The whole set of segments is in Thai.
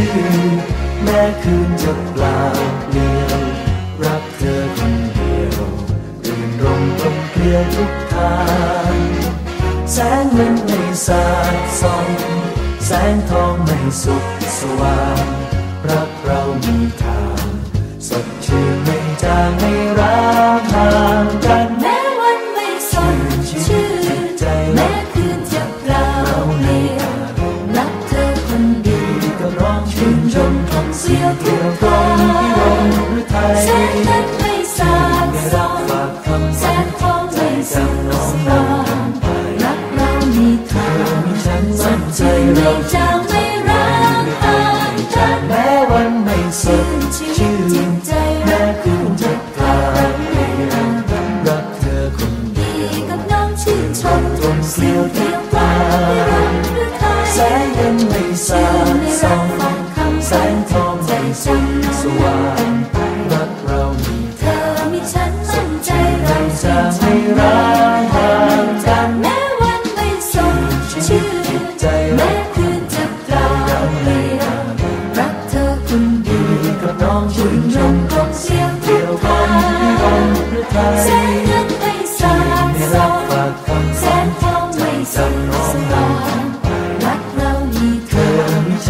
ชื่นแม้คืนจะเปล่าเปลี่ยวรักเธอคนเดียวรื่นรมกลมเพลียวทุกทางแสงเงินไม่สาดส่องแสงทองไม่สุขสว่างรักเรามีทางสดชื่นไม่จางไม่ ห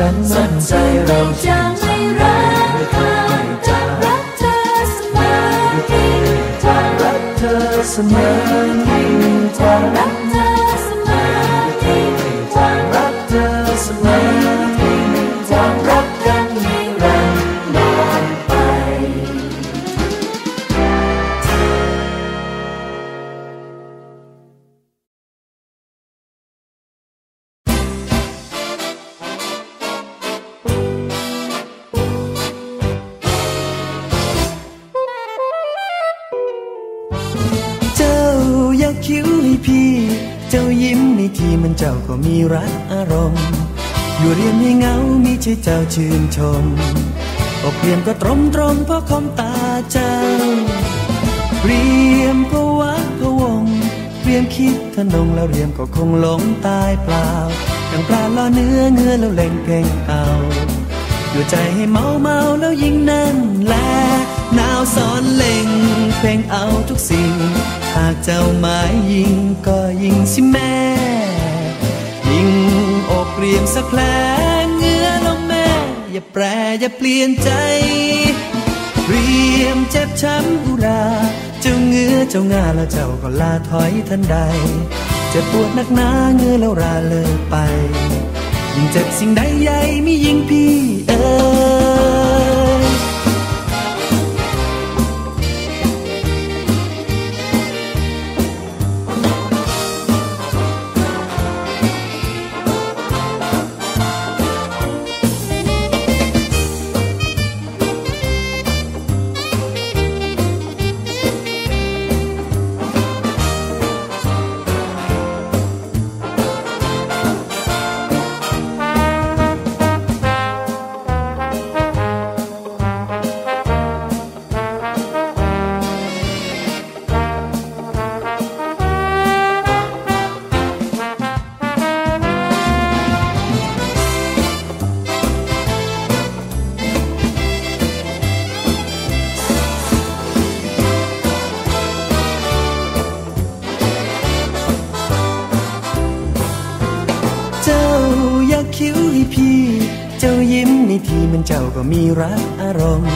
ฉันมั่นใจเราจะไม่ร้างห่างกันรักเธอเสมอมีทางรักเธอเสมอจะรักเธอ ทีมันเจ้าก็มีรักอารมณ์ อยู่เรียนให้เงา มีใจเจ้าชื่นชมอกเรียมก็ตรมตรมเพราะคอมตาเจ้าเรียมก็วักพะวงเรียมคิดทนงแล้วเรียมก็คงหลงตายเปล่าอย่างปลาล่อเนื้อเงื้อแล้วเล่งเพ่งเอาอยู่ใจให้เมาเมาแล้วยิ่งแน่นแลหนาวสอนเล่งเพ่งเอาทุกสิ่ง หากเจ้าหมายยิงก็ยิงสิแม่ เรียมสักแผลเงื้อลงแม่ อย่าแปรอย่าเปลี่ยนใจ เรียมเจ็บช้ำอุราเจ้าเงื้อเจ้างาแล้วเจ้าก็ลาถอยทันใด เจ็บปวดนักหนาเงื้อแล้วราเลิกไป ยิ่งเจ็บสิ่งใดใหญ่ไม่ยิ่ง ทีมันเจ้าก็มีรักอารมณ์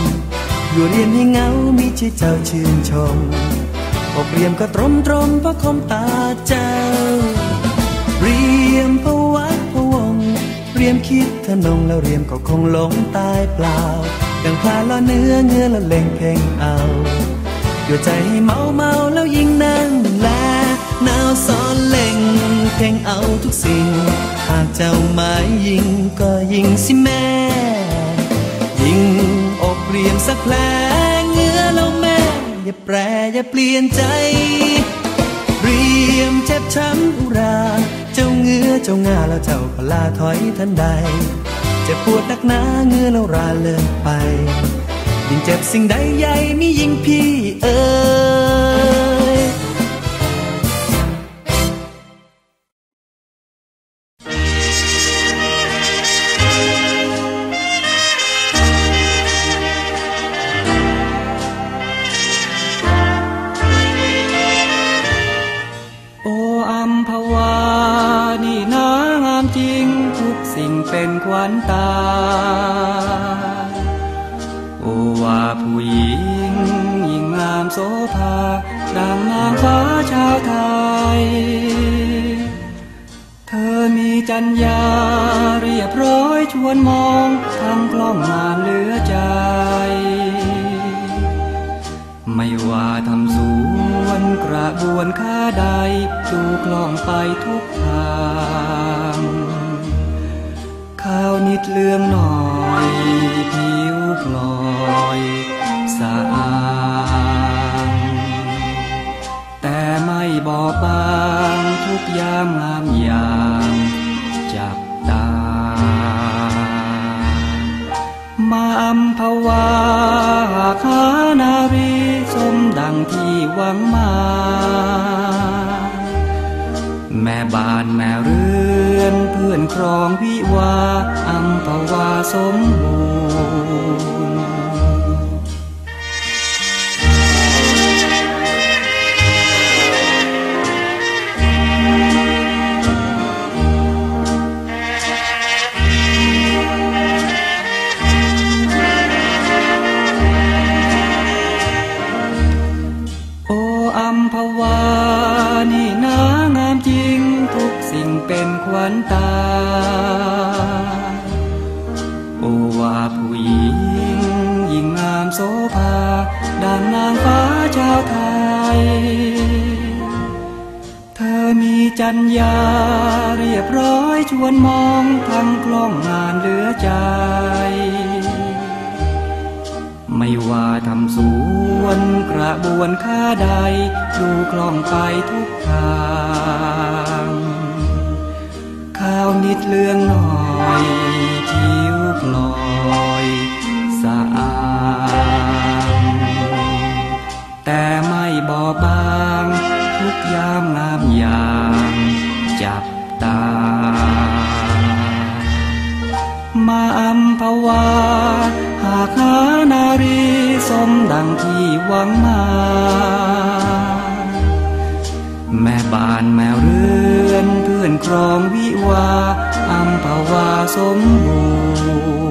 อยู่เรียนให้เหงามีใจเจ้าชื่นชมอกเรียมก็ตรมตรมพราะคมตาเจ้า เรียมพวักพวง เรียมคิดทนงแล้วเรียมก็คงหลงตายเปล่าดังพลาล่อเนื้อเงื้อแล้วเล่งเพ่งเอาอยู่ใจให้เมาเมาแล้วยิ่งนั่นแลหนาวซ้อนเล่ง เพ่งเอาทุกสิ่ง หากเจ้าหมายยิงก็ยิงสิแม่ ยิงอกเรียมสักแผลเงื้อแล้วแม่ อย่าแปรอย่าเปลี่ยนใจ เรียมเจ็บช้ำอุรา เจ้าเงื้อเจ้างาแล้วเจ้าก็ลาถอยทันใดจ็บปวดนักหนาเงื้อแล้วราเลิกไป ยิ่งเจ็บสิ่งใดใหญ่มียิ่งพี่เอ๋ นินางงามจริง ทุกสิ่งเป็นขวัญตา โอวาผู้หญิงยิ่งงามโสภาดังนางฟ้าชาวไทย เธอมีจัญญาเรียบร้อยชวนมองทำกล้องงานเหลือใจ ไม่ว่าทำสวนกระบวนค้าใดดูกล้องไปทุกทาง นิดเลืองหน่อยผิวพลอยสะอาดแต่ไม่บอบบางทุกยามงามย่างจับตา มาอัมพวาคานารีสมดังที่หวังมาแม่บ้านแม่เรือนเพื่อนครองวิวา อัมพวาสมบูรณ์โออัมพวานี่นางามจริงทุกสิ่งเป็นขวัญตา โสภาดังนางฟ้าชาวไทย เธอมีจัญญาเรียบร้อยชวนมองทั้งกล้องงานเหลือใจ ไม่ว่าทำสวนกระบวนค้าใด ดูคล่องไปทุกทางข้าวนิดเลืองหน่อย บอบางทุกยามงามยางจับตา มาอัมพวา หากหานารีสมดังที่หวังมา แม่บ้านแม่เรือนเพื่อนครองวิวาอัมพวาสมบูรณ์